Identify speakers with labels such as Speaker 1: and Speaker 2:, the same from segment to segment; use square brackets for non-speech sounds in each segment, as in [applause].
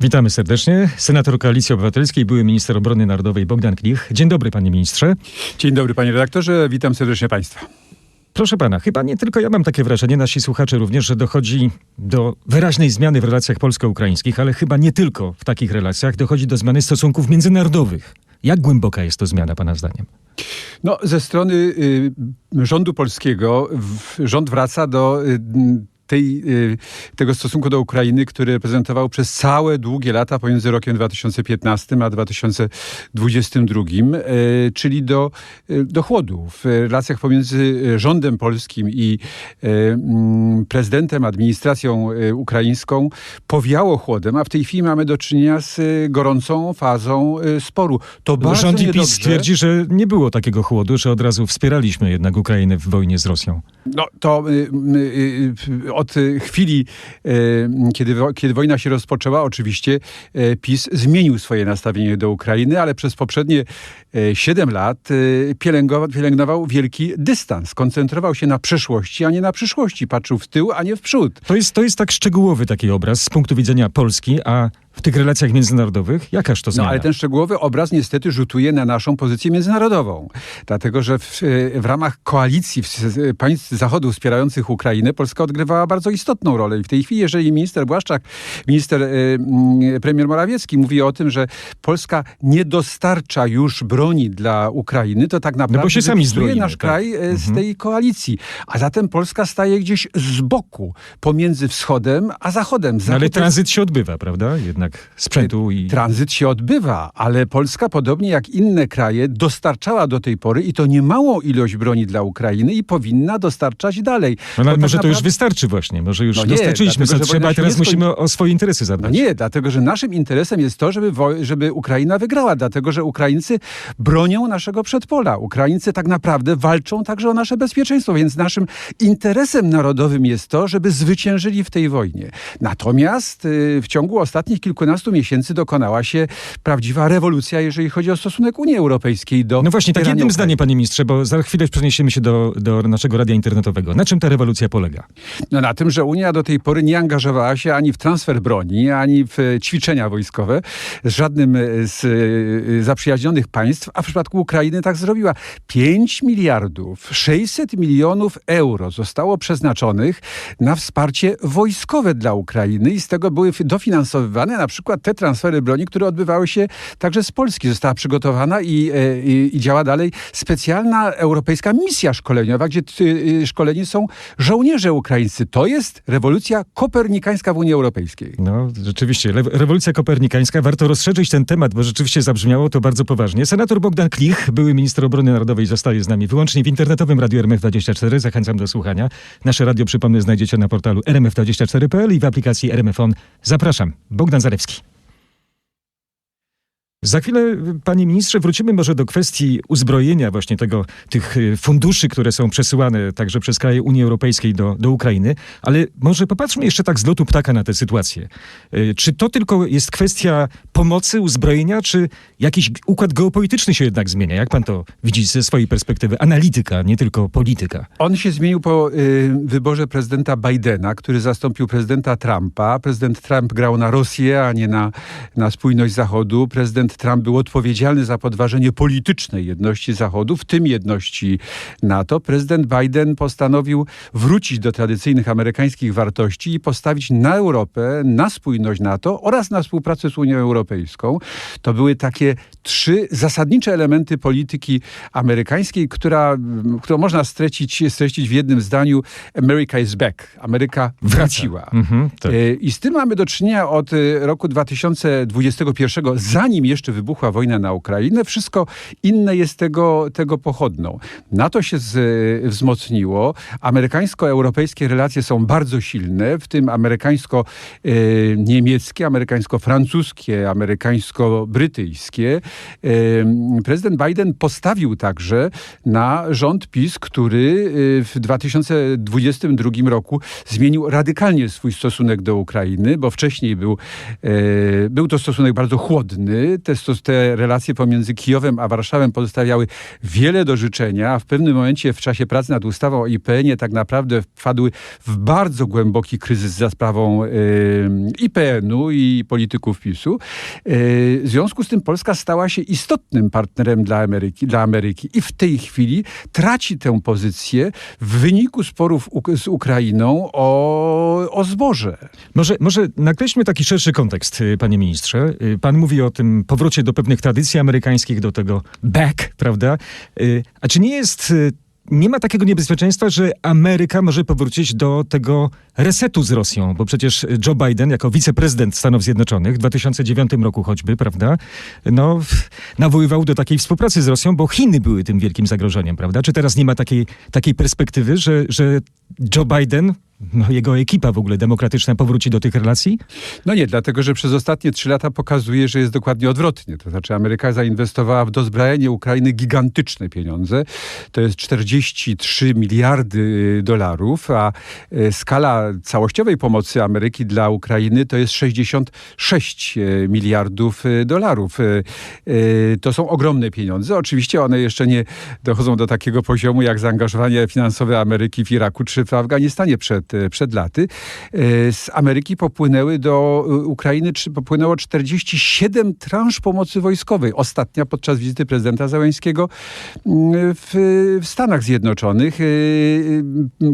Speaker 1: Witamy serdecznie. Senator Koalicji Obywatelskiej, były minister obrony narodowej Bogdan Klich. Dzień dobry, panie ministrze.
Speaker 2: Dzień dobry, panie redaktorze. Witam serdecznie państwa.
Speaker 1: Proszę pana, chyba nie tylko ja mam takie wrażenie, nasi słuchacze również, że dochodzi do wyraźnej zmiany w relacjach polsko-ukraińskich, ale chyba nie tylko w takich relacjach, dochodzi do zmiany stosunków międzynarodowych. Jak głęboka jest to zmiana, pana zdaniem?
Speaker 2: No, ze strony y, rządu polskiego w, rząd wraca do y, tej, y, tego stosunku do Ukrainy, który reprezentował przez całe długie lata pomiędzy rokiem 2015 a 2022, y, czyli do, y, do chłodu w relacjach pomiędzy rządem polskim i mm, prezydentem, administracją ukraińską powiało chłodem, a w tej chwili mamy do czynienia z gorącą fazą sporu.
Speaker 1: To bardzo Rząd i PiS twierdzi, że nie było takiego chłodu, że od razu wspieraliśmy jednak Ukrainę w wojnie z Rosją.
Speaker 2: No to y, y, y, od y, chwili, y, kiedy, kiedy wojna się rozpoczęła, oczywiście y, PiS zmienił swoje nastawienie do Ukrainy, ale przez poprzednie 7 lat pielęgnował, pielęgnował wielki dystans. Koncentrował się na przeszłości, a nie na przyszłości. Patrzył w tył, a nie w przód.
Speaker 1: To jest, to jest tak szczegółowy taki obraz z punktu widzenia Polski, a w tych relacjach międzynarodowych? Jakaż to zmiana?
Speaker 2: No ale ten szczegółowy obraz niestety rzutuje na naszą pozycję międzynarodową. Dlatego, że w, w ramach koalicji państw Zachodu wspierających Ukrainę Polska odgrywała bardzo istotną rolę. I w tej chwili, jeżeli minister Błaszczak, minister y, y, premier Morawiecki mówi o tym, że Polska nie dostarcza już broni dla Ukrainy, to tak naprawdę
Speaker 1: no bo się sami zbrojimy,
Speaker 2: nasz
Speaker 1: tak.
Speaker 2: kraj y, z mhm. tej koalicji. A zatem Polska staje gdzieś z boku, pomiędzy wschodem a zachodem.
Speaker 1: No, ale tranzyt się odbywa, prawda? Jednak jednak sprzętu i...
Speaker 2: Tranzyt się odbywa, ale Polska, podobnie jak inne kraje, dostarczała do tej pory i to niemałą ilość broni dla Ukrainy i powinna dostarczać dalej.
Speaker 1: No, ale tak może naprawdę... to już wystarczy właśnie, może już no nie, dostarczyliśmy co trzeba, teraz skoń... musimy o swoje interesy zadbać.
Speaker 2: No nie, dlatego, że naszym interesem jest to, żeby, wo... żeby Ukraina wygrała, dlatego, że Ukraińcy bronią naszego przedpola. Ukraińcy tak naprawdę walczą także o nasze bezpieczeństwo, więc naszym interesem narodowym jest to, żeby zwyciężyli w tej wojnie. Natomiast y, w ciągu ostatnich kilku kilkunastu miesięcy dokonała się prawdziwa rewolucja, jeżeli chodzi o stosunek Unii Europejskiej do.
Speaker 1: No właśnie, tak jednym zdaniem, panie ministrze, bo za chwilę przeniesiemy się do, do naszego radia internetowego. Na czym ta rewolucja polega?
Speaker 2: No na tym, że Unia do tej pory nie angażowała się ani w transfer broni, ani w ćwiczenia wojskowe z żadnym z y, zaprzyjaźnionych państw, a w przypadku Ukrainy tak zrobiła. 5 miliardów 600 milionów euro zostało przeznaczonych na wsparcie wojskowe dla Ukrainy i z tego były dofinansowywane na na przykład te transfery broni, które odbywały się także z Polski. Została przygotowana i, e, i, i działa dalej specjalna europejska misja szkoleniowa, gdzie y, szkoleni są żołnierze ukraińscy. To jest rewolucja kopernikańska w Unii Europejskiej.
Speaker 1: No, rzeczywiście, rewolucja kopernikańska. Warto rozszerzyć ten temat, bo rzeczywiście zabrzmiało to bardzo poważnie. Senator Bogdan Klich, były minister obrony narodowej, zostaje z nami wyłącznie w internetowym radiu RMF24. Zachęcam do słuchania. Nasze radio, przypomnę, znajdziecie na portalu rmf24.pl i w aplikacji RMFON. Zapraszam. Bogdan Zalewski. Za chwilę, panie ministrze, wrócimy może do kwestii uzbrojenia właśnie tego, tych y, funduszy, które są przesyłane także przez kraje Unii Europejskiej do, do Ukrainy, ale może popatrzmy jeszcze tak z lotu ptaka na tę sytuację. Y, czy to tylko jest kwestia pomocy, uzbrojenia, czy jakiś układ geopolityczny się jednak zmienia? Jak pan to widzi ze swojej perspektywy? Analityka, nie tylko polityka.
Speaker 2: On się zmienił po y, wyborze prezydenta Bidena, który zastąpił prezydenta Trumpa. Prezydent Trump grał na Rosję, a nie na, na spójność Zachodu. Prezydent Trump był odpowiedzialny za podważenie politycznej jedności Zachodu, w tym jedności NATO. Prezydent Biden postanowił wrócić do tradycyjnych amerykańskich wartości i postawić na Europę, na spójność NATO oraz na współpracę z Unią Europejską. To były takie trzy zasadnicze elementy polityki amerykańskiej, która, którą można streścić, streścić w jednym zdaniu America is back. Ameryka wróciła. Mhm, tak. E, I z tym mamy do czynienia od e, roku 2021, zanim jeszcze wybuchła wojna na Ukrainę. Wszystko inne jest tego, tego pochodną. NATO się z, wzmocniło. Amerykańsko-europejskie relacje są bardzo silne, w tym amerykańsko-niemieckie, e, amerykańsko-francuskie, amerykańsko-brytyjskie. Prezydent Biden postawił także na rząd PiS, który y, w 2022 roku zmienił radykalnie swój stosunek do Ukrainy, bo wcześniej był, e, był to stosunek bardzo chłodny. Te, te relacje pomiędzy Kijowem a Warszawą pozostawiały wiele do życzenia, a w pewnym momencie w czasie pracy nad ustawą o IPN-ie tak naprawdę wpadły w bardzo głęboki kryzys za sprawą y, IPN-u i polityków PiSu. Y, w związku z tym Polska stała się istotnym partnerem dla Ameryki, dla Ameryki i w tej chwili traci tę pozycję w wyniku sporów z Ukrainą o, o zboże.
Speaker 1: Może, może nakreślmy taki szerszy kontekst, y, panie ministrze. Y, Pan mówi o tym powrocie do pewnych tradycji amerykańskich, do tego back, prawda? Y, A czy nie jest, y, nie ma takiego niebezpieczeństwa, że Ameryka może powrócić do tego resetu z Rosją? Bo przecież Joe Biden, jako wiceprezydent Stanów Zjednoczonych w 2009 roku choćby, prawda, no, nawoływał do takiej współpracy z Rosją, bo Chiny były tym wielkim zagrożeniem, prawda? Czy teraz nie ma takiej, takiej perspektywy, że, że Joe Biden, no, jego ekipa w ogóle demokratyczna powróci do tych relacji?
Speaker 2: No nie, dlatego że przez ostatnie trzy lata pokazuje, że jest dokładnie odwrotnie. To znaczy Ameryka zainwestowała w dozbrajanie Ukrainy gigantyczne pieniądze. To jest 43 miliardy y, dolarów, a y, skala całościowej pomocy Ameryki dla Ukrainy to jest 66 y, miliardów dolarów. To są ogromne pieniądze. Oczywiście one jeszcze nie dochodzą do takiego poziomu jak zaangażowanie finansowe Ameryki w Iraku czy w Afganistanie przed, e, przed laty. E, Z Ameryki popłynęły do e, Ukrainy, czy popłynęło 47 transz pomocy wojskowej. Ostatnia podczas wizyty prezydenta Załęskiego mm, w, w Stanach Zjednoczonych.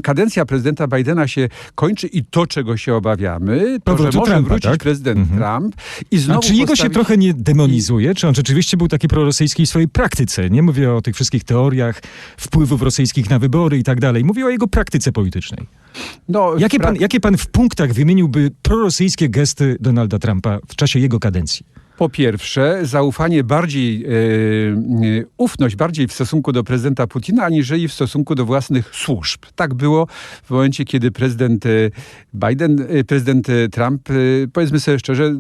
Speaker 2: Kadencja prezydenta Bidena się kończy i to, czego się obawiamy, to, że może
Speaker 1: Trumpa,
Speaker 2: wrócić
Speaker 1: tak?
Speaker 2: prezydent
Speaker 1: Mhm.
Speaker 2: Trump i
Speaker 1: A
Speaker 2: znowu
Speaker 1: czy jego się
Speaker 2: postawić-
Speaker 1: trochę nie demonizuje? Czy on rzeczywiście był taki prorosyjski w swojej praktyce? Nie mówię o tych wszystkich teoriach wpływów rosyjskich na wybory i tak dalej. Mówię o jego praktyce politycznej.
Speaker 2: No,
Speaker 1: Jakie pan, jakie pan w punktach wymieniłby prorosyjskie gesty Donalda Trumpa w czasie jego kadencji?
Speaker 2: Po pierwsze, zaufanie bardziej, e, e, ufność bardziej w stosunku do prezydenta Putina, aniżeli w stosunku do własnych służb. Tak było w momencie, kiedy prezydent e, Biden, prezydent Trump, powiedzmy sobie szczerze,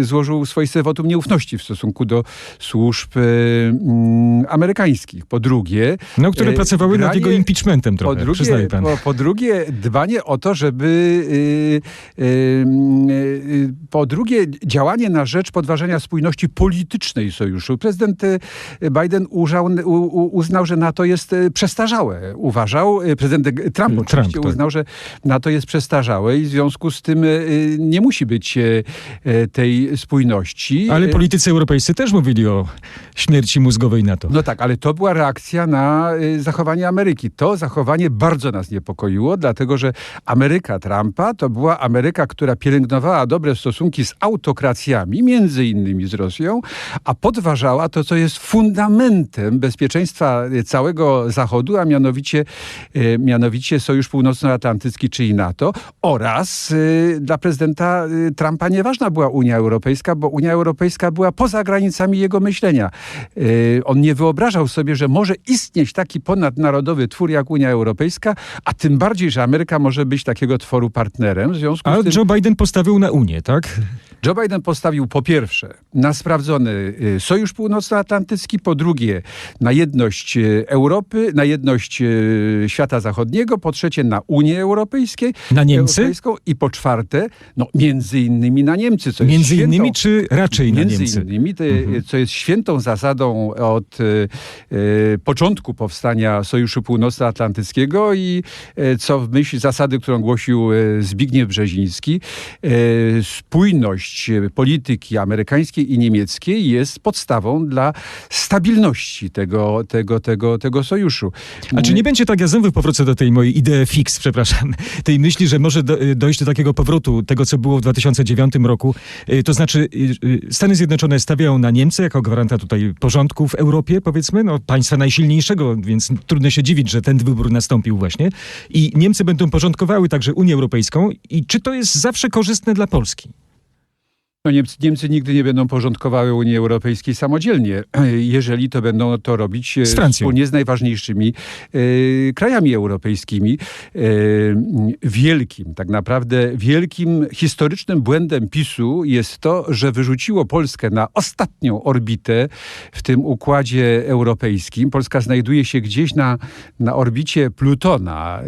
Speaker 2: złożył swoiste wotum nieufności w stosunku do służb mm, amerykańskich. Po drugie,
Speaker 1: No, które pracowały nad
Speaker 2: granie-
Speaker 1: jego impeachmentem
Speaker 2: po
Speaker 1: trochę,
Speaker 2: drugie,
Speaker 1: przyznaje pan.
Speaker 2: Po, po drugie, dbanie o to, żeby. po drugie, działanie na rzecz podważenia spójności politycznej sojuszu. Prezydent y, Biden użał, u, u, uznał, że NATO jest y, przestarzałe. Uważał, y, prezydent Trump
Speaker 1: Trump,
Speaker 2: oczywiście
Speaker 1: tak.
Speaker 2: uznał, że NATO jest przestarzałe i w związku z tym nie musi być tej spójności.
Speaker 1: Ale politycy europejscy też mówili o śmierci mózgowej NATO.
Speaker 2: no tak, ale to była reakcja na zachowanie Ameryki. To zachowanie bardzo nas niepokoiło, dlatego że Ameryka Trumpa to była Ameryka, która pielęgnowała dobre stosunki z autokracjami, między innymi z Rosją, a podważała to, co jest fundamentem bezpieczeństwa całego Zachodu, a mianowicie, y, mianowicie Sojusz Północnoatlantycki, czyli NATO, oraz y, dla prezydenta y, Trumpa nieważna była Unia Europejska, bo Unia Europejska była poza granicami jego myślenia. On nie wyobrażał sobie, że może istnieć taki ponadnarodowy twór jak Unia Europejska, a tym bardziej, że Ameryka może być takiego tworu partnerem. W związku
Speaker 1: A
Speaker 2: z tym
Speaker 1: Joe Biden postawił na Unię, tak?
Speaker 2: Joe Biden postawił po pierwsze na sprawdzony y, Sojusz Północnoatlantycki, po drugie na jedność y, Europy, na jedność y, świata zachodniego, po trzecie na Unię Europejską,
Speaker 1: Na Niemcy?
Speaker 2: Europejską i po czwarte, no między innymi na Niemcy, co jest
Speaker 1: Między
Speaker 2: świętą,
Speaker 1: innymi, czy raczej na
Speaker 2: Między
Speaker 1: Niemcy? Mhm.
Speaker 2: innymi, te, co jest świętą zasadą od początku powstania Sojuszu Północnoatlantyckiego i co w myśl zasady, którą głosił Zbigniew Brzeziński, spójność e, polityki amerykańskiej i niemieckiej jest podstawą dla stabilności tego, tego, tego, tego sojuszu.
Speaker 1: A czy nie będzie tak, ja znowu powrócę do tej mojej idei fix, [laughs] przepraszam, tej myśli, że może do, dojść do takiego powrotu tego, co było w 2009 roku. Y, To znaczy Stany Zjednoczone stawiają na Niemcy jako gwaranta tutaj porządku w Europie, powiedzmy, no państwa najsilniejszego, więc trudno się dziwić, że ten wybór nastąpił właśnie. I Niemcy będą porządkowały także Unię Europejską. I czy to jest zawsze korzystne dla Polski?
Speaker 2: No Niemcy, Niemcy nigdy nie będą porządkowały Unii Europejskiej samodzielnie, [clears throat] jeżeli to będą to robić e,
Speaker 1: Z Francją.
Speaker 2: wspólnie z najważniejszymi e, krajami europejskimi. E, wielkim, tak naprawdę wielkim historycznym błędem PiSu jest to, że wyrzuciło Polskę na ostatnią orbitę w tym układzie europejskim. Polska znajduje się gdzieś na, na orbicie Plutona. E,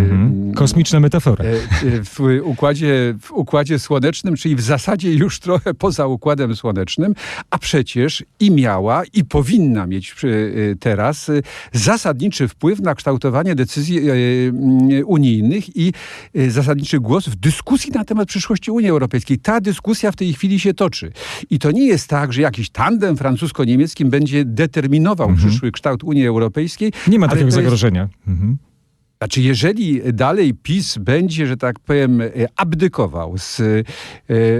Speaker 1: Mhm. Kosmiczna metafora.
Speaker 2: e, e, w układzie, w układzie słonecznym, czyli w zasadzie już już trochę poza Układem Słonecznym, a przecież i miała, i powinna mieć y, teraz y, zasadniczy wpływ na kształtowanie decyzji y, unijnych i zasadniczy głos w dyskusji na temat przyszłości Unii Europejskiej. Ta dyskusja w tej chwili się toczy. I to nie jest tak, że jakiś tandem francusko-niemieckim będzie determinował przyszły kształt Unii Europejskiej.
Speaker 1: Nie ma takiego
Speaker 2: to jest-
Speaker 1: zagrożenia. Mhm.
Speaker 2: Znaczy, jeżeli dalej PiS będzie, że tak powiem, e, abdykował z e,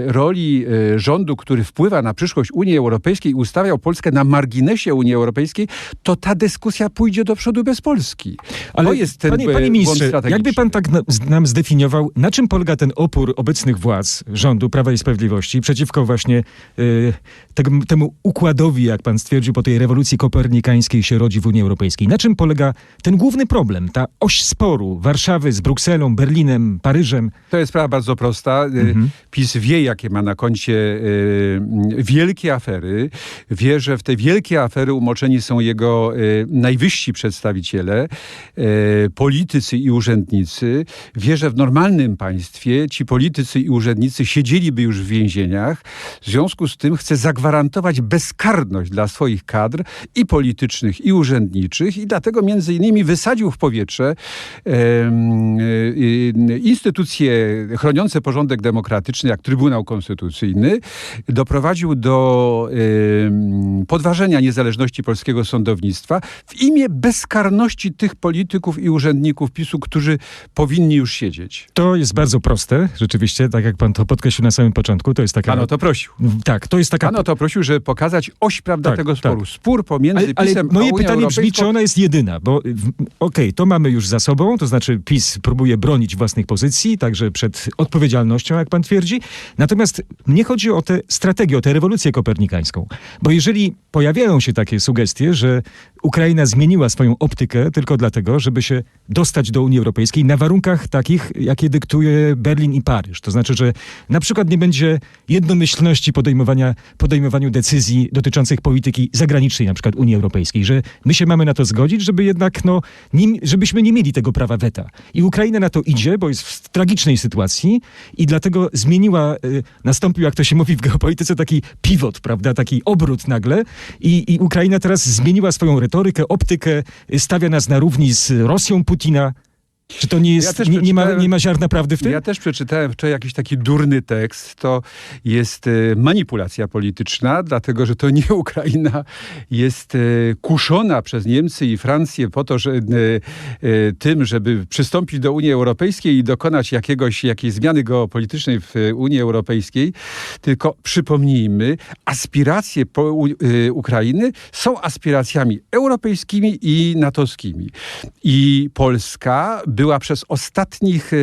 Speaker 2: roli e, rządu, który wpływa na przyszłość Unii Europejskiej i ustawiał Polskę na marginesie Unii Europejskiej, to ta dyskusja pójdzie do przodu bez Polski.
Speaker 1: Ale
Speaker 2: to jest ten
Speaker 1: panie, panie ministrze, jakby pan tak nam zdefiniował, na czym polega ten opór obecnych władz rządu Prawa i Sprawiedliwości przeciwko właśnie y, temu, temu układowi, jak pan stwierdził, po tej rewolucji kopernikańskiej się rodzi w Unii Europejskiej. Na czym polega ten główny problem, ta oś sporu Warszawy z Brukselą, Berlinem, Paryżem?
Speaker 2: To jest sprawa bardzo prosta. Y, PiS wie, jakie ma na koncie y, wielkie afery. Wie, że w te wielkie afery umoczeni są jego y, najwyżsi przedstawiciele, politycy i urzędnicy. Wie, że w normalnym państwie ci politycy i urzędnicy siedzieliby już w więzieniach. W związku z tym chce zagwarantować bezkarność dla swoich kadr i politycznych, i urzędniczych i dlatego między innymi wysadził w powietrze instytucje chroniące porządek demokratyczny, jak Trybunał Konstytucyjny, doprowadził do podważenia niezależności polskiego sądownictwa w imię bezkarności tych polityków i urzędników PiSu, którzy powinni już siedzieć.
Speaker 1: To jest bardzo proste, rzeczywiście, tak jak pan to podkreślił na samym początku. To jest taka...
Speaker 2: Pan o to prosił.
Speaker 1: Tak, to jest taka...
Speaker 2: Pan o to prosił, żeby pokazać oś prawda
Speaker 1: Tak,
Speaker 2: tego
Speaker 1: tak.
Speaker 2: sporu. Spór pomiędzy
Speaker 1: Ale, ale
Speaker 2: PiSem a
Speaker 1: moje
Speaker 2: Unią
Speaker 1: pytanie brzmi,
Speaker 2: Europejską.
Speaker 1: czy ona jest jedyna, bo okej, to mamy już za sobą, to znaczy PiS próbuje bronić własnych pozycji, także przed odpowiedzialnością, jak pan twierdzi. Natomiast mnie chodzi o tę strategię, o tę rewolucję kopernikańską. Bo jeżeli pojawiają się takie sugestie, że Ukraina zmieniła swoją optykę tylko dlatego, żeby się dostać do Unii Europejskiej na warunkach takich, jakie dyktuje Berlin i Paryż. To znaczy, że na przykład nie będzie jednomyślności podejmowania, podejmowaniu decyzji dotyczących polityki zagranicznej, na przykład Unii Europejskiej, że my się mamy na to zgodzić, żeby jednak, no, nie, żebyśmy nie mieli tego prawa weta. I Ukraina na to idzie, bo jest w tragicznej sytuacji i dlatego zmieniła, y, nastąpił, jak to się mówi w geopolityce, taki pivot, prawda, taki obrót nagle i, i Ukraina teraz zmieniła swoją retorykę, optykę, stawia nas na równi z Rosją Putina. Czy to nie jest,
Speaker 2: też
Speaker 1: nie, nie, ma, nie ma ziarna prawdy w tym?
Speaker 2: Ja też przeczytałem wczoraj jakiś taki durny tekst. To jest e, manipulacja polityczna, dlatego że to nie [laughs] Ukraina jest e, kuszona przez Niemcy i Francję po to, że e, tym, żeby przystąpić do Unii Europejskiej i dokonać jakiegoś, jakiejś zmiany geopolitycznej w Unii Europejskiej, tylko przypomnijmy, aspiracje Ukrainy są aspiracjami europejskimi i natowskimi. I Polska była przez ostatnich e,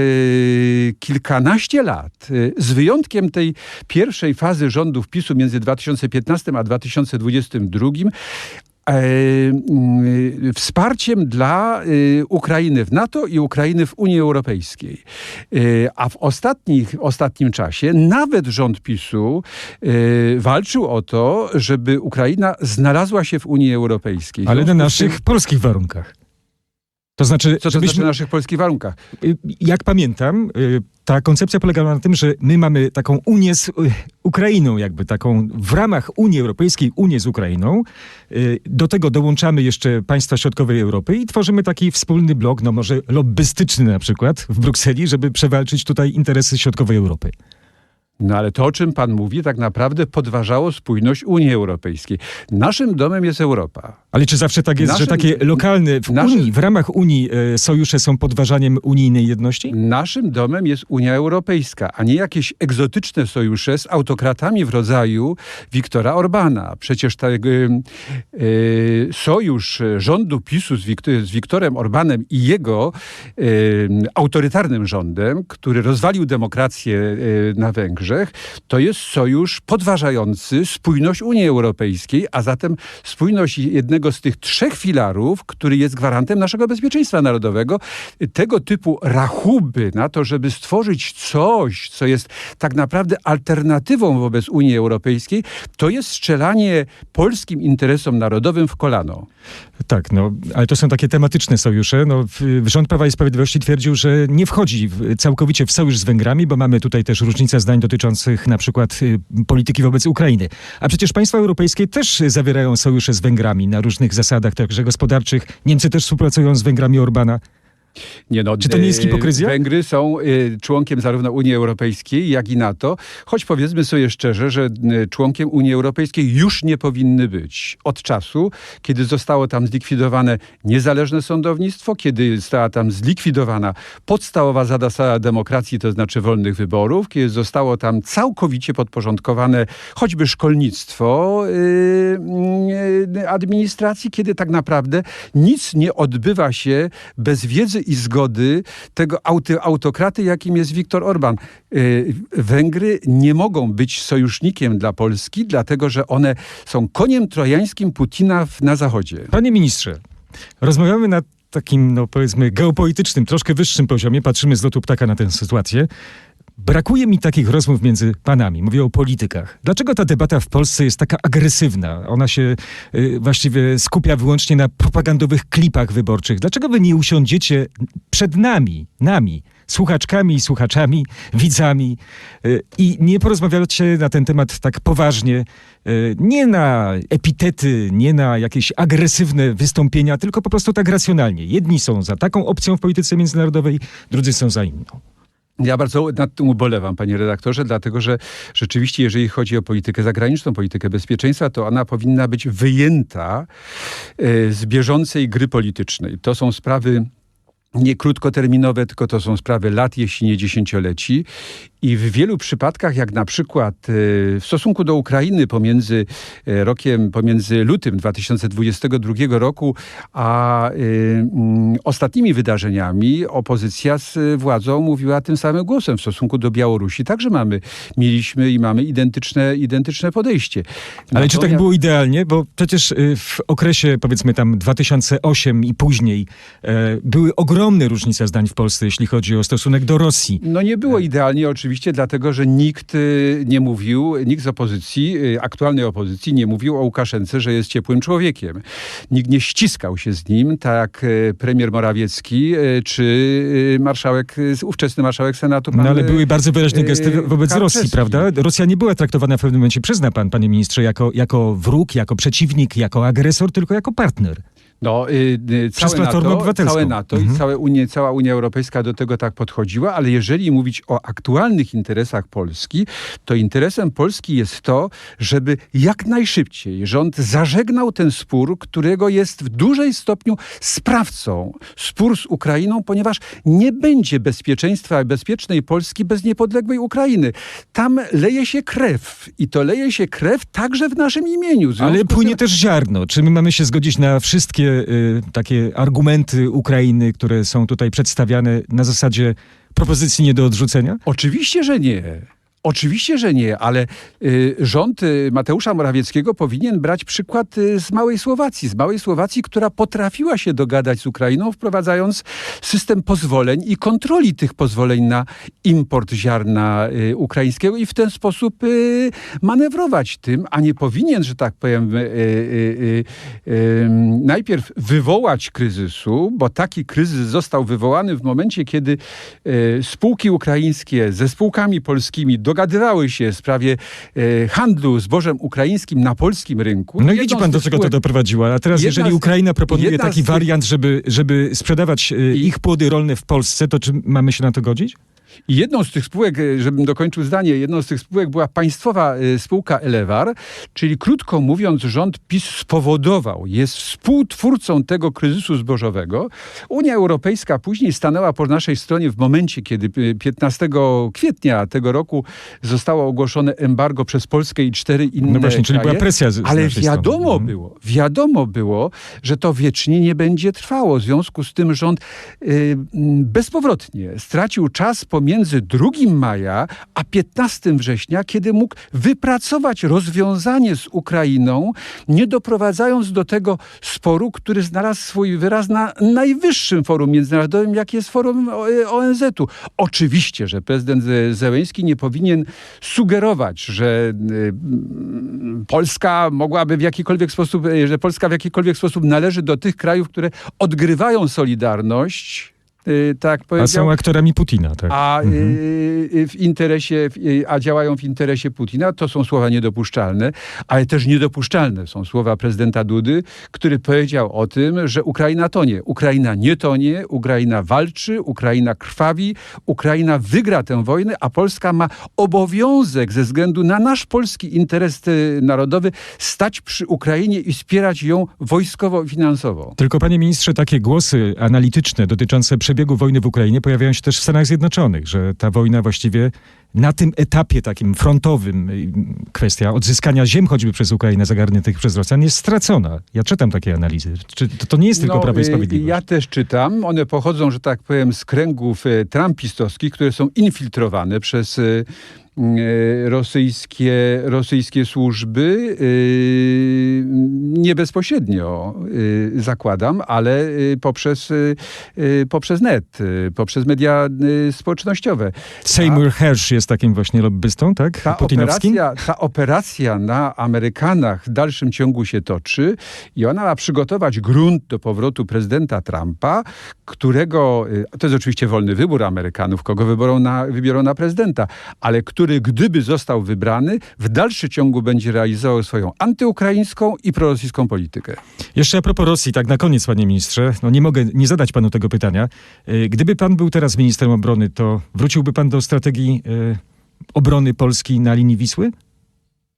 Speaker 2: kilkanaście lat, e, z wyjątkiem tej pierwszej fazy rządów PiSu między 2015 a 2022, e, mm, wsparciem dla Ukrainy w NATO i Ukrainy w Unii Europejskiej. A w ostatnich, ostatnim czasie nawet rząd PiSu walczył o to, żeby Ukraina znalazła się w Unii Europejskiej.
Speaker 1: Ale na naszych polskich warunkach. To znaczy,
Speaker 2: Co to
Speaker 1: żebyśmy,
Speaker 2: znaczy na naszych polskich warunkach?
Speaker 1: y, jak pamiętam, y, ta koncepcja polegała na tym, że my mamy taką Unię z y, Ukrainą, jakby taką w ramach Unii Europejskiej Unię z Ukrainą. Do tego dołączamy jeszcze państwa środkowej Europy i tworzymy taki wspólny blok, no może lobbystyczny na przykład w Brukseli, żeby przewalczyć tutaj interesy środkowej Europy.
Speaker 2: No ale to, o czym pan mówi, tak naprawdę podważało spójność Unii Europejskiej. Naszym domem jest Europa.
Speaker 1: Ale czy zawsze tak jest, że
Speaker 2: Naszym-
Speaker 1: takie lokalne w
Speaker 2: naszym-
Speaker 1: Unii, w ramach Unii y, sojusze są podważaniem unijnej jedności?
Speaker 2: Naszym domem jest Unia Europejska, a nie jakieś egzotyczne sojusze z autokratami w rodzaju Wiktora Orbana. Przecież y, y, sojusz rządu PiSu z, Wik- z Wiktorem Orbanem i jego autorytarnym rządem, który rozwalił demokrację y, na Węgrzech, to jest sojusz podważający spójność Unii Europejskiej, a zatem spójność jednego z tych trzech filarów, który jest gwarantem naszego bezpieczeństwa narodowego. Tego typu rachuby na to, żeby stworzyć coś, co jest tak naprawdę alternatywą wobec Unii Europejskiej, to jest strzelanie polskim interesom narodowym w kolano.
Speaker 1: Tak, no, ale to są takie tematyczne sojusze. No, rząd Prawa i Sprawiedliwości twierdził, że nie wchodzi w, całkowicie w sojusz z Węgrami, bo mamy tutaj też różnicę zdań dotyczącą dotyczących na przykład y, polityki wobec Ukrainy. A przecież państwa europejskie też zawierają sojusze z Węgrami na różnych zasadach, także gospodarczych. Niemcy też współpracują z Węgrami Orbana.
Speaker 2: Nie no,
Speaker 1: Czy to nie jest
Speaker 2: e,
Speaker 1: hipokryzja?
Speaker 2: Węgry są e, członkiem zarówno Unii Europejskiej, jak i NATO, choć powiedzmy sobie szczerze, że e, członkiem Unii Europejskiej już nie powinny być. Od czasu, kiedy zostało tam zlikwidowane niezależne sądownictwo, kiedy została tam zlikwidowana podstawowa zasada demokracji, to znaczy wolnych wyborów, kiedy zostało tam całkowicie podporządkowane choćby szkolnictwo yy, yy, administracji, kiedy tak naprawdę nic nie odbywa się bez wiedzy i zgody tego auty, autokraty, jakim jest Viktor Orban. Yy, Węgry nie mogą być sojusznikiem dla Polski, dlatego że one są koniem trojańskim Putina na Zachodzie.
Speaker 1: Panie ministrze, rozmawiamy na takim, no powiedzmy, geopolitycznym, troszkę wyższym poziomie, patrzymy z lotu ptaka na tę sytuację. Brakuje mi takich rozmów między panami. Mówię o politykach. Dlaczego ta debata w Polsce jest taka agresywna? Ona się y, właściwie skupia wyłącznie na propagandowych klipach wyborczych. Dlaczego wy nie usiądziecie przed nami, nami, słuchaczkami i słuchaczami, widzami y, i nie porozmawiacie na ten temat tak poważnie, y, nie na epitety, nie na jakieś agresywne wystąpienia, tylko po prostu tak racjonalnie. Jedni są za taką opcją w polityce międzynarodowej, drudzy są za inną.
Speaker 2: Ja bardzo nad tym ubolewam, panie redaktorze, dlatego że rzeczywiście, jeżeli chodzi o politykę zagraniczną, politykę bezpieczeństwa, to ona powinna być wyjęta e, z bieżącej gry politycznej. To są sprawy nie krótkoterminowe, tylko to są sprawy lat, jeśli nie dziesięcioleci. I w wielu przypadkach, jak na przykład e, w stosunku do Ukrainy pomiędzy e, rokiem, pomiędzy lutym 2022 roku, a y, mm, ostatnimi wydarzeniami, opozycja z władzą mówiła tym samym głosem. W stosunku do Białorusi także mamy, mieliśmy i mamy identyczne, identyczne podejście.
Speaker 1: Ale czy tak
Speaker 2: Natomiast-
Speaker 1: było idealnie? Bo przecież w okresie powiedzmy tam 2008 i później e, były ogromne różnice zdań w Polsce, jeśli chodzi o stosunek do Rosji.
Speaker 2: No nie było idealnie oczywiście, dlatego że nikt y, nie mówił, nikt z opozycji, y, aktualnej opozycji nie mówił o Łukaszence, że jest ciepłym człowiekiem. Nikt nie ściskał się z nim, tak jak y, premier Morawiecki czy marszałek, ówczesny marszałek Senatu.
Speaker 1: No
Speaker 2: pan,
Speaker 1: ale
Speaker 2: y,
Speaker 1: były bardzo wyraźne gesty wobec Rosji,
Speaker 2: Karczewski.
Speaker 1: prawda? Rosja nie była traktowana w pewnym momencie, przyzna pan, panie ministrze, jako, jako wróg, jako przeciwnik, jako agresor, tylko jako partner.
Speaker 2: No, y, y, całe NATO, całe NATO
Speaker 1: Mhm.
Speaker 2: i całe Unie, cała Unia Europejska do tego tak podchodziła, ale jeżeli mówić o aktualnych interesach Polski, to interesem Polski jest to, żeby jak najszybciej rząd zażegnał ten spór, którego jest w dużej stopniu sprawcą. Spór z Ukrainą, ponieważ nie będzie bezpieczeństwa bezpiecznej Polski bez niepodległej Ukrainy. Tam leje się krew i to leje się krew także w naszym imieniu. W
Speaker 1: Ale płynie
Speaker 2: tym-
Speaker 1: też ziarno. Czy my mamy się zgodzić na wszystkie y, takie argumenty Ukrainy, które są tutaj przedstawiane na zasadzie propozycji nie do odrzucenia?
Speaker 2: Oczywiście, że nie. Oczywiście, że nie, ale y, rząd y, Mateusza Morawieckiego powinien brać przykład y, z małej Słowacji. Z małej Słowacji, która potrafiła się dogadać z Ukrainą, wprowadzając system pozwoleń i kontroli tych pozwoleń na import ziarna ukraińskiego i w ten sposób manewrować tym, a nie powinien, że tak powiem, najpierw wywołać kryzysu, bo taki kryzys został wywołany w momencie, kiedy spółki ukraińskie ze spółkami polskimi dogadywały się w sprawie y, handlu zbożem ukraińskim na polskim rynku.
Speaker 1: No i widzi pan, do czego to doprowadziło. A teraz, jeżeli Ukraina proponuje taki wariant, żeby, żeby sprzedawać
Speaker 2: I-
Speaker 1: ich płody rolne w Polsce, to czy mamy się na to godzić?
Speaker 2: I jedną z tych spółek, e, żebym dokończył zdanie, jedną z tych spółek była państwowa e, spółka Elewar, czyli krótko mówiąc rząd PiS spowodował, jest współtwórcą tego kryzysu zbożowego. Unia Europejska później stanęła po naszej stronie w momencie, kiedy e, 15 kwietnia tego roku zostało ogłoszone embargo przez Polskę i cztery inne
Speaker 1: No właśnie, czyli
Speaker 2: kraje.
Speaker 1: była presja z,
Speaker 2: Ale wiadomo
Speaker 1: strony. Mhm.
Speaker 2: było, wiadomo było, że to wiecznie nie będzie trwało. W związku z tym rząd bezpowrotnie stracił czas pomiędzy 2 maja a 15 września, kiedy mógł wypracować rozwiązanie z Ukrainą, nie doprowadzając do tego sporu, który znalazł swój wyraz na najwyższym forum międzynarodowym, jak jest forum ONZ-u. Oczywiście, że prezydent Ze- Zełenski nie powinien sugerować, że y, Polska mogłaby w jakikolwiek sposób, że Polska w jakikolwiek sposób należy do tych krajów, które odgrywają solidarność y, tak
Speaker 1: A
Speaker 2: powiedział.
Speaker 1: są aktorami Putina, tak?
Speaker 2: A,
Speaker 1: Mhm.
Speaker 2: y, y, w interesie, y, a działają w interesie Putina, to są słowa niedopuszczalne, ale też niedopuszczalne są słowa prezydenta Dudy, który powiedział o tym, że Ukraina tonie. Ukraina nie tonie, Ukraina walczy, Ukraina krwawi, Ukraina wygra tę wojnę, a Polska ma obowiązek ze względu na nasz polski interes y, narodowy stać przy Ukrainie i wspierać ją wojskowo i finansowo.
Speaker 1: Tylko, panie ministrze, takie głosy analityczne dotyczące przebiegu wojny w Ukrainie pojawiają się też w Stanach Zjednoczonych, że ta wojna właściwie na tym etapie takim frontowym, y, kwestia odzyskania ziem choćby przez Ukrainę zagarniętych przez Rosjan jest stracona. Ja czytam takie analizy. Czy to, to nie jest tylko Prawo i
Speaker 2: y,
Speaker 1: Sprawiedliwość?
Speaker 2: Ja też czytam. One pochodzą, że tak powiem, z kręgów e, trumpistowskich, które są infiltrowane przez e, rosyjskie, rosyjskie służby. e, Nie bezpośrednio e, zakładam, ale e, poprzez, e, e, poprzez net, e, poprzez media e, społecznościowe.
Speaker 1: Seymour Hersh jest takim właśnie lobbystą, tak?
Speaker 2: Ta operacja, ta operacja na Amerykanach w dalszym ciągu się toczy i ona ma przygotować grunt do powrotu prezydenta Trumpa, którego, to jest oczywiście wolny wybór Amerykanów, kogo wybiorą na, wybiorą na prezydenta, ale który gdyby został wybrany, w dalszym ciągu będzie realizował swoją antyukraińską i prorosyjską politykę.
Speaker 1: Jeszcze a propos Rosji, tak na koniec, panie ministrze, no nie mogę nie zadać panu tego pytania. Y, Gdyby pan był teraz ministrem obrony, to wróciłby pan do strategii y, obrony Polski na linii Wisły?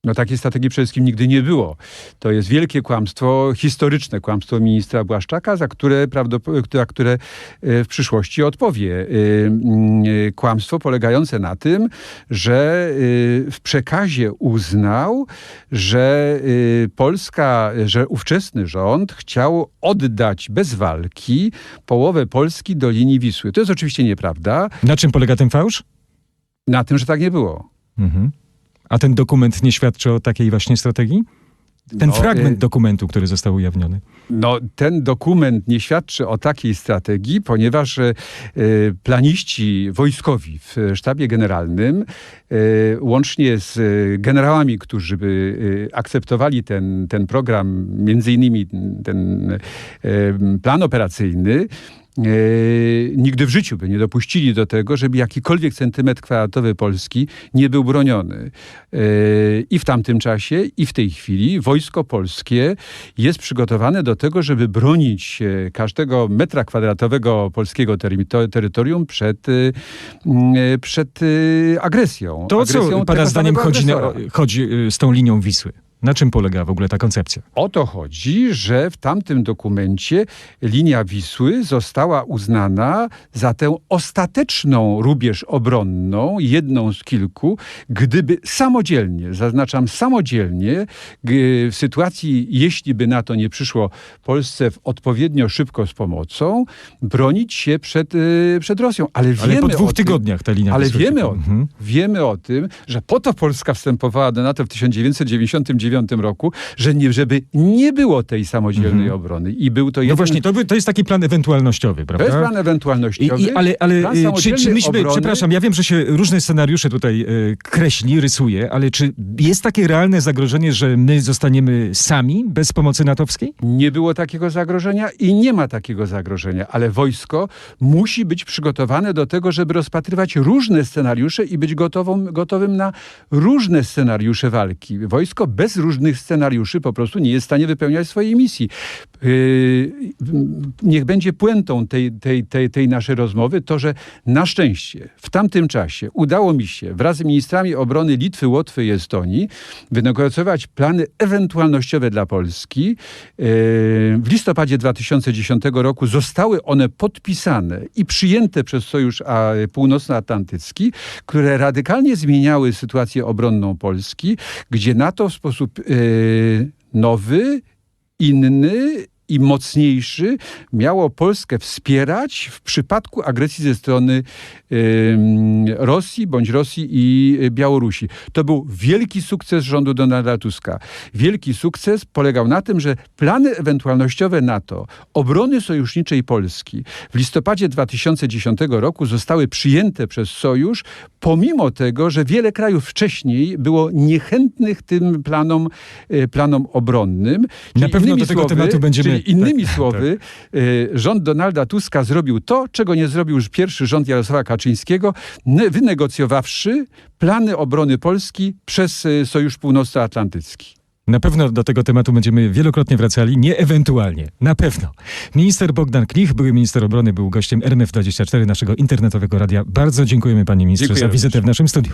Speaker 2: No takiej strategii przede wszystkim nigdy nie było. To jest wielkie kłamstwo, historyczne kłamstwo ministra Błaszczaka, za które, za które e, w przyszłości odpowie. E, mm, e, Kłamstwo polegające na tym, że w przekazie uznał, że Polska, że ówczesny rząd chciał oddać bez walki połowę Polski do linii Wisły. To jest oczywiście nieprawda.
Speaker 1: Na czym polega ten fałsz?
Speaker 2: Na tym, że tak nie było.
Speaker 1: Mhm. A ten dokument nie świadczy o takiej właśnie strategii? Ten
Speaker 2: No,
Speaker 1: fragment
Speaker 2: y-
Speaker 1: dokumentu, który został ujawniony.
Speaker 2: No, ten dokument nie świadczy o takiej strategii, ponieważ e, planiści wojskowi w sztabie generalnym, e, łącznie z e, generałami, którzy by e, akceptowali ten, ten program, między innymi ten plan operacyjny, nigdy w życiu by nie dopuścili do tego, żeby jakikolwiek centymetr kwadratowy Polski nie był broniony. E, I w tamtym czasie, i w tej chwili wojsko polskie jest przygotowane do tego, żeby bronić e, każdego metra kwadratowego polskiego tery- to- terytorium przed, e, e, przed e, agresją.
Speaker 1: To o co pana zdaniem chodzi, chodzi y, z tą linią Wisły? Na czym polega w ogóle ta koncepcja?
Speaker 2: O to chodzi, że w tamtym dokumencie linia Wisły została uznana za tę ostateczną rubież obronną, jedną z kilku, gdyby samodzielnie, zaznaczam samodzielnie, w sytuacji, jeśli by na to nie przyszło Polsce w odpowiednio szybko z pomocą, bronić się przed, y, przed Rosją. Ale,
Speaker 1: Ale
Speaker 2: wiemy
Speaker 1: po dwóch
Speaker 2: o tym,
Speaker 1: tygodniach ta linia
Speaker 2: ale
Speaker 1: Wisły
Speaker 2: wiemy
Speaker 1: się-
Speaker 2: o tym,
Speaker 1: Mhm.
Speaker 2: wiemy o tym, że po to Polska wstępowała do NATO w 1999 roku, że nie, żeby nie było tej samodzielnej obrony. I był to
Speaker 1: No
Speaker 2: jeden...
Speaker 1: właśnie, to, by- to jest taki plan ewentualnościowy,
Speaker 2: to
Speaker 1: prawda?
Speaker 2: jest plan
Speaker 1: I,
Speaker 2: ewentualnościowy.
Speaker 1: i, ale ale
Speaker 2: plan
Speaker 1: y, czy, czy myśmy,
Speaker 2: obrony.
Speaker 1: przepraszam, ja wiem, że się różne scenariusze tutaj y, kreśli, rysuje, ale czy jest takie realne zagrożenie, że my zostaniemy sami bez pomocy natowskiej?
Speaker 2: Nie było takiego zagrożenia i nie ma takiego zagrożenia, ale wojsko musi być przygotowane do tego, żeby rozpatrywać różne scenariusze i być gotową, gotowym na różne scenariusze walki. Wojsko bez różnych scenariuszy po prostu nie jest w stanie wypełniać swojej misji. Yy, niech będzie puentą tej, tej, tej, tej naszej rozmowy to, że na szczęście w tamtym czasie udało mi się wraz z ministrami obrony Litwy, Łotwy i Estonii wynegocjować plany ewentualnościowe dla Polski. Yy, W listopadzie 2010 roku zostały one podpisane i przyjęte przez Sojusz Północnoatlantycki, które radykalnie zmieniały sytuację obronną Polski, gdzie NATO w sposób yy, nowy, inny i mocniejszy miało Polskę wspierać w przypadku agresji ze strony Rosji bądź Rosji i Białorusi. To był wielki sukces rządu Donalda Tuska. Wielki sukces polegał na tym, że plany ewentualnościowe NATO obrony sojuszniczej Polski w listopadzie 2010 roku zostały przyjęte przez Sojusz, pomimo tego, że wiele krajów wcześniej było niechętnych tym planom, y, planom obronnym.
Speaker 1: Na pewno do tego
Speaker 2: słowy,
Speaker 1: tematu będziemy
Speaker 2: Czyli innymi słowy, y, rząd Donalda Tuska zrobił to, czego nie zrobił już pierwszy rząd Jarosława Kaczyńskiego, ne- wynegocjowawszy plany obrony Polski przez y, Sojusz Północnoatlantycki.
Speaker 1: Na pewno do tego tematu będziemy wielokrotnie wracali, nie ewentualnie, na pewno. Minister Bogdan Klich, były minister obrony, był gościem RMF24 naszego internetowego radia. Bardzo dziękujemy panie ministrze
Speaker 2: Dziękuję
Speaker 1: za wizytę
Speaker 2: również.
Speaker 1: w naszym studiu.